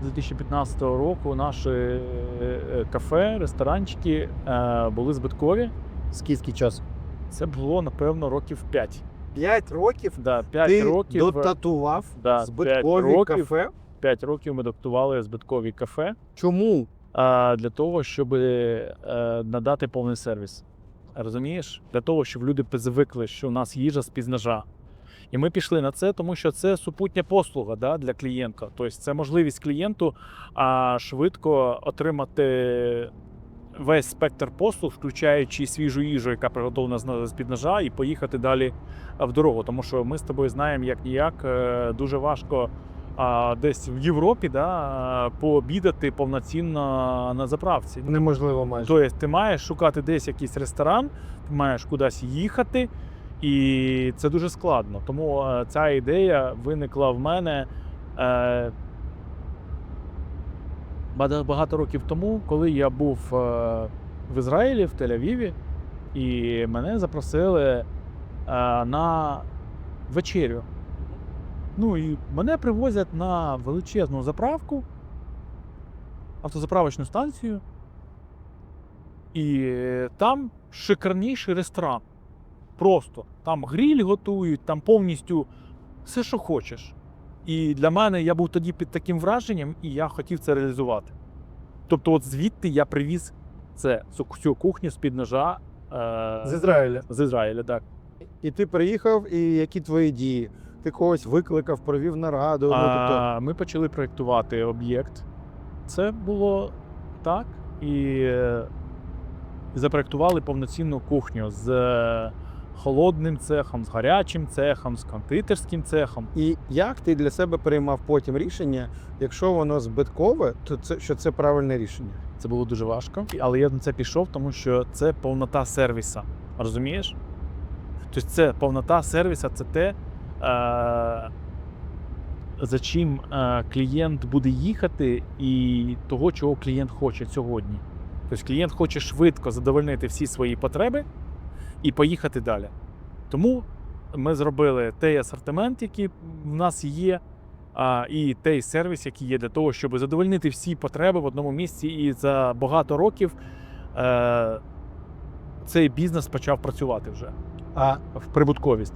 з 2015 року наші е, е, кафе, ресторанчики е, були збиткові. Скільки часу? Це було, напевно, років 5. П'ять років Да, 5 ти років, дотатував Да, збиткові п'ять років. кафе. 5 років ми доктували збиткові кафе Чому? а, для того, щоб надати повний сервіс. Розумієш? Для того, щоб люди звикли, що у нас їжа з-під ножа. І ми пішли на це, тому що це супутня послуга да, для клієнта. Тобто це можливість клієнту а, швидко отримати весь спектр послуг, включаючи свіжу їжу, яка приготовлена з- з-під ножа, і поїхати далі в дорогу. Тому що ми з тобою знаємо, як ніяк е, дуже важко а, десь в Європі да, пообідати повноцінно на заправці. Неможливо майже. Тобто ти маєш шукати десь якийсь ресторан, ти маєш кудись їхати, і це дуже складно. Тому е, ця ідея виникла в мене е, багато років тому, коли я був е, в Ізраїлі, в Тель-Авіві, і мене запросили на вечерю. Ну і мене привозять на величезну заправку, автозаправочну станцію. І там шикарніший ресторан. Просто там гриль готують, там повністю все, що хочеш. І для мене я був тоді під таким враженням, і я хотів це реалізувати. Тобто, от звідти я привіз це цю- кухню з-під ножа е, З Ізраїля. з Ізраїля. Так. І ти приїхав, і які твої дії? Ти когось викликав, провів нараду. Ну, тобто, ми почали проєктувати об'єкт. Це було так. І е, запроєктували повноцінну кухню з е, холодним цехом, з гарячим цехом, з кондитерським цехом. і як ти для себе приймав потім рішення, якщо воно збиткове, то це що це правильне рішення? Це було дуже важко. Але я на це пішов, тому що це повнота сервіса. Розумієш? Тобто це повнота сервіса це те, е, за чим е, клієнт буде їхати, і того, чого клієнт хоче сьогодні. Тобто клієнт хоче швидко задовольнити всі свої потреби і поїхати далі. Тому ми зробили той асортимент, який в нас є, а, і той сервіс, який є для того, щоб задовольнити всі потреби в одному місці. І за багато років е, цей бізнес почав працювати вже А в прибутковість.